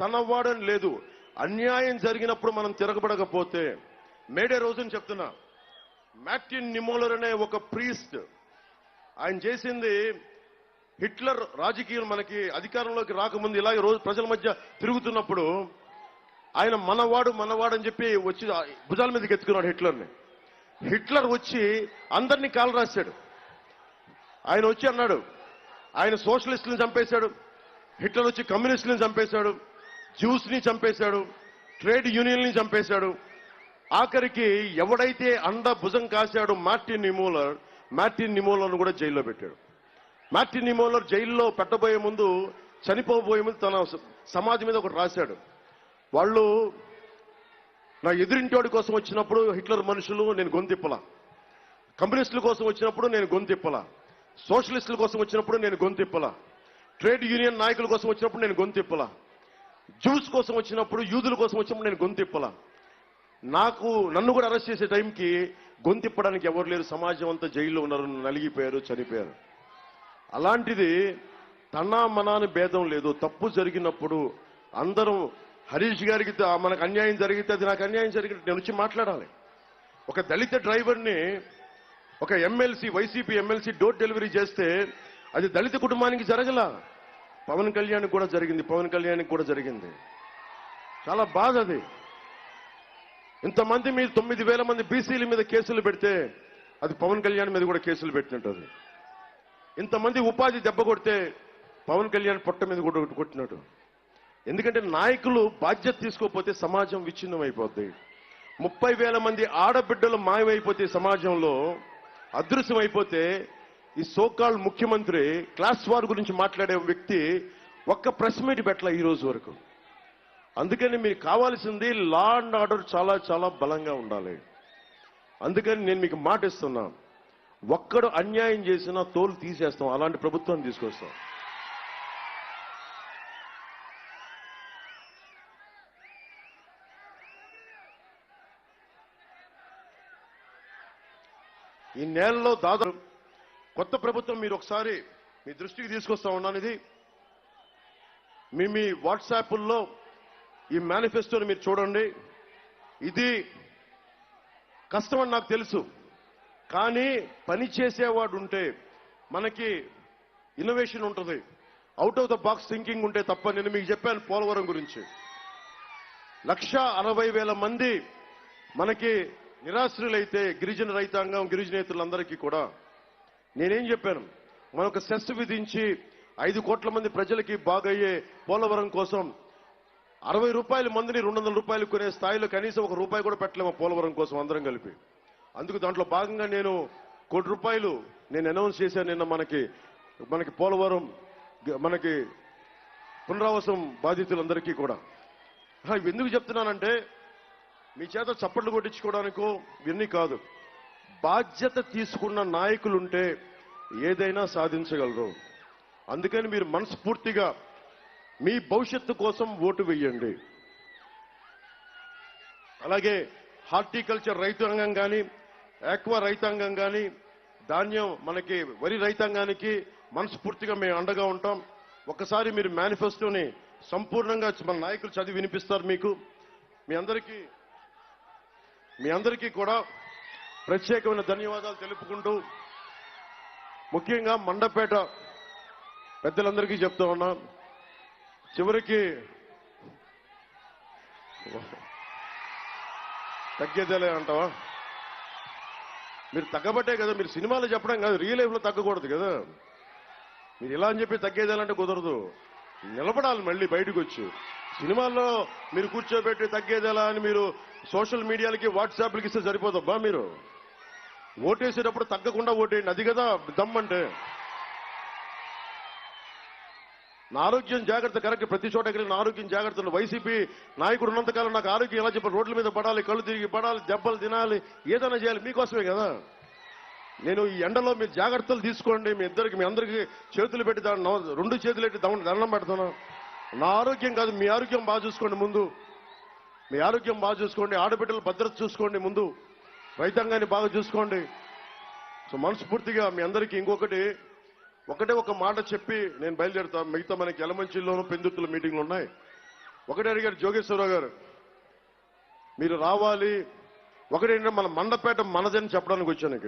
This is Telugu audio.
తనవాడని లేదు. అన్యాయం జరిగినప్పుడు మనం తిరగబడకపోతే మేడే రోజుని చెప్తున్నా మ్యాటిన్ నిమోలర్ అనే ఒక ప్రీస్ట్ ఆయన చేసింది హిట్లర్ రాజకీయం మనకి అధికారంలోకి రాకముందు ఇలాగే రోజు ప్రజల మధ్య తిరుగుతున్నప్పుడు ఆయన మనవాడు మనవాడు అని చెప్పి వచ్చి భుజాల మీదకి ఎత్తుకున్నాడు హిట్లర్ని. హిట్లర్ వచ్చి అందరినీ కాలు రాశాడు. ఆయన వచ్చి అన్నాడు ఆయన సోషలిస్టులను చంపేశాడు. హిట్లర్ వచ్చి కమ్యూనిస్టులను చంపేశాడు. జ్యూస్ని చంపేశాడు ట్రేడ్ యూనియన్ని చంపేశాడు. ఆఖరికి ఎవడైతే అండ భుజం కాశాడో మార్టిన్ నిమోలర్ మార్టిన్ నిమోలర్ను కూడా జైల్లో పెట్టాడు. మార్టిన్ నిమోలర్ జైల్లో పెట్టబోయే ముందు చనిపోబోయే ముందు తన సమాజం మీద ఒకటి రాశాడు. వాళ్ళు నా ఎదురింటోడి కోసం వచ్చినప్పుడు హిట్లర్ మనుషులు నేను గొంతిప్పలా. కమ్యూనిస్టుల కోసం వచ్చినప్పుడు నేను గొంతిప్పలా. సోషలిస్టుల కోసం వచ్చినప్పుడు నేను గొంతిప్పలా. ట్రేడ్ యూనియన్ నాయకుల కోసం వచ్చినప్పుడు నేను గొంతిప్పలా. జ్యూస్ కోసం వచ్చినప్పుడు యూదుల కోసం వచ్చినప్పుడు నేను గొంతిప్పలా నాకు నన్ను కూడా అరెస్ట్ చేసే టైంకి గొంతిప్పడానికి ఎవరు లేరు సమాజం అంతా జైల్లో ఉన్నారు నలిగిపోయారు చనిపోయారు. అలాంటిది తన మనాని భేదం లేదు. తప్పు జరిగినప్పుడు అందరం హరీష్ గారికి మనకు అన్యాయం జరిగితే అది నాకు అన్యాయం జరిగితే నేను వచ్చి మాట్లాడాలి. ఒక దళిత డ్రైవర్ని ఒక MLC YCP MLC door delivery చేస్తే అది దళిత కుటుంబానికి జరగల. పవన్ కళ్యాణ్ కూడా జరిగింది పవన్ కళ్యాణ్కి కూడా జరిగింది. చాలా బాధ అది. ఇంతమంది మీద తొమ్మిది వేల మంది బీసీల మీద కేసులు పెడితే అది పవన్ కళ్యాణ్ మీద కూడా కేసులు పెట్టినట్టు ఇంతమంది ఉపాధి దెబ్బ కొడితే పవన్ కళ్యాణ్ పొట్ట మీద కూడా ఒకటి కొట్టినట్టు. ఎందుకంటే నాయకులు బాధ్యత తీసుకోకపోతే సమాజం విచ్ఛిన్నం అయిపోద్ది ముప్పై వేల మంది ఆడబిడ్డలు మాయమైపోతే సమాజంలో అదృశ్యమైపోతే ఈ సోకాల్ ముఖ్యమంత్రి క్లాస్ వార్ గురించి మాట్లాడే వ్యక్తి ఒక్క ప్రెస్ మీట్ పెట్టల ఈ రోజు వరకు. అందుకని మీకు కావాల్సింది లా అండ్ ఆర్డర్ చాలా చాలా బలంగా ఉండాలి. అందుకని నేను మీకు మాట ఇస్తున్నా. ఒక్కడు అన్యాయం చేసినా తోలు తీసేస్తాం. అలాంటి ప్రభుత్వాన్ని తీసుకొస్తాం. ఈ నెలలో దాదాపు కొత్త ప్రభుత్వం మీరు ఒకసారి మీ దృష్టికి తీసుకొస్తా ఉన్నాను ఇది. మీ మీ వాట్సాప్ల్లో ఈ మేనిఫెస్టోని మీరు చూడండి. ఇది కష్టమని నాకు తెలుసు. కానీ పని చేసేవాడు ఉంటే మనకి ఇన్నోవేషన్ ఉంటుంది. Out of the box thinking ఉంటే తప్ప నేను మీకు చెప్పాను పోలవరం గురించి. లక్ష అరవై వేల మంది మనకి నిరాశ్రులైతే గిరిజన రైతాంగం గిరిజనేతలందరికీ కూడా నేనేం చెప్పాను? మన ఒక సెస్ విధించి ఐదు కోట్ల మంది ప్రజలకి బాగయ్యే పోలవరం కోసం అరవై రూపాయల మందిని రెండు వందల రూపాయలు కొనే స్థాయిలో కనీసం ఒక రూపాయి కూడా పెట్టలేము పోలవరం కోసం అందరం కలిపి. అందుకు దాంట్లో భాగంగా నేను కోటి రూపాయలు నేను అనౌన్స్ చేశాను నిన్న మనకి మనకి పోలవరం మనకి పునరావాసం బాధితులందరికీ కూడా. ఎందుకు చెప్తున్నానంటే మీ చేత చప్పట్లు కొట్టించుకోవడానికో ఇవన్నీ కాదు. బాధ్యత తీసుకున్న నాయకులుంటే ఏదైనా సాధించగలరు. అందుకని మీరు మనస్ఫూర్తిగా మీ భవిష్యత్తు కోసం ఓటు వేయండి. అలాగే హార్టికల్చర్ రైతాంగం కానీ ఆక్వా రైతాంగం కానీ ధాన్యం మనకి వరి రైతాంగానికి మనస్ఫూర్తిగా మేము అండగా ఉంటాం. ఒకసారి మీరు మేనిఫెస్టోని సంపూర్ణంగా మన నాయకులు చదివి వినిపిస్తారు మీకు. మీ అందరికీ మీ అందరికీ కూడా ప్రత్యేకమైన ధన్యవాదాలు తెలుపుకుంటూ ముఖ్యంగా మండపేట పెద్దలందరికీ చెప్తా ఉన్నా. చివరికి తగ్గేదేలే అంటావా? మీరు తగ్గబట్టే కదా మీరు సినిమాలో చెప్పడం కాదు రియల్ లైఫ్లో తగ్గకూడదు కదా. మీరు ఇలా అని చెప్పి తగ్గేదేలంటే కుదరదు. నిలబడాలి మళ్ళీ బయటకు వచ్చి సినిమాల్లో మీరు కూర్చోబెట్టి తగ్గేదేలా అని మీరు సోషల్ మీడియాలకి వాట్సాప్లకి ఇస్తే సరిపోదబ్బా మీరు. ఓటేసేటప్పుడు తగ్గకుండా ఓటేయండి. అది కదా దమ్మంటే. నా ఆరోగ్యం జాగ్రత్త కరెక్ట్. ప్రతి చోట ఎక్కడ నా ఆరోగ్యం జాగ్రత్త వైసీపీ నాయకుడు ఉన్నంతకాలం నాకు ఆరోగ్యం ఎలా చెప్పాలి? రోడ్ల మీద పడాలి కళ్ళు తిరిగి పడాలి దెబ్బలు తినాలి ఏదైనా చేయాలి. మీకోసమే కదా. నేను ఈ ఎండలో మీరు జాగ్రత్తలు తీసుకోండి. మీ ఇద్దరికి మీ అందరికీ చేతులు పెట్టి దాన్ని రెండు చేతులు పెట్టి దండం దండం పెడతాను నా ఆరోగ్యం కాదు మీ ఆరోగ్యం బాగా చూసుకోండి ముందు. మీ ఆరోగ్యం బాగా చూసుకోండి. ఆడబిడ్డలు భద్రత చూసుకోండి ముందు. రైతాంగాన్ని బాగా చూసుకోండి. సో మనస్ఫూర్తిగా మీ అందరికీ ఇంకొకటి ఒకటే ఒక మాట చెప్పి నేను బయలుదేరుతా. మిగతా మనకి ఎలమంచిలోనూ పెందుతుల మీటింగ్లు ఉన్నాయి. ఒకటే అడిగారు జోగేశ్వరరావు గారు మీరు రావాలి. ఒకటేంటంటే మన మండపేట మనదని చెప్పడానికి వచ్చాను